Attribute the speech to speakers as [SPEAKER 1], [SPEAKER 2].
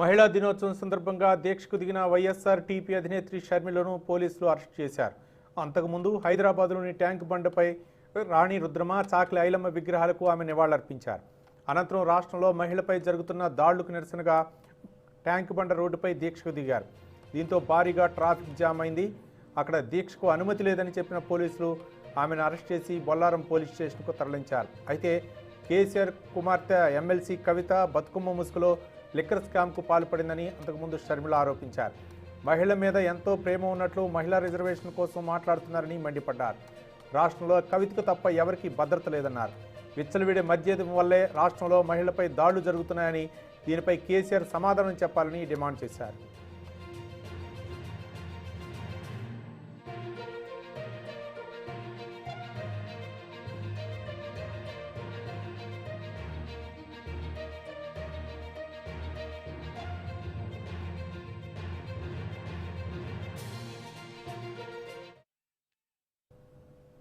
[SPEAKER 1] మహిళా దినోత్సవం సందర్భంగా దీక్షకు దిగిన వైఎస్ఆర్ టీపీ అధినేత్రి షర్మిలను పోలీసులు అరెస్ట్ చేశారు. అంతకుముందు హైదరాబాద్లోని ట్యాంక్ బండపై రాణి రుద్రమ చాకలి ఐలమ్మ విగ్రహాలకు ఆమె నివాళులర్పించారు. అనంతరం రాష్ట్రంలో మహిళపై జరుగుతున్న దాడులకు నిరసనగా ట్యాంక్ బండ రోడ్డుపై దీక్షకు దిగారు. దీంతో భారీగా ట్రాఫిక్ జామ్ అయింది. అక్కడ దీక్షకు అనుమతి లేదని చెప్పిన పోలీసులు ఆమెను అరెస్ట్ చేసి బొల్లారం పోలీస్ స్టేషన్కు తరలించారు. అయితే కేసీఆర్ కుమార్తె ఎమ్మెల్సీ కవిత బతుకమ్మ ముసుగులో లిక్కర్ స్కామ్కు పాల్పడిందని అంతకుముందు షర్మిల ఆరోపించారు. మహిళ మీద ఎంతో ప్రేమ ఉన్నట్లు మహిళా రిజర్వేషన్ కోసం మాట్లాడుతున్నారని మండిపడ్డారు. రాష్ట్రంలో కవితకు తప్ప ఎవరికీ భద్రత లేదన్నారు. విచ్చలవిడి మద్యం వల్లే రాష్ట్రంలో మహిళలపై దాడులు జరుగుతున్నాయని దీనిపై కేసీఆర్ సమాధానం చెప్పాలని డిమాండ్ చేశారు.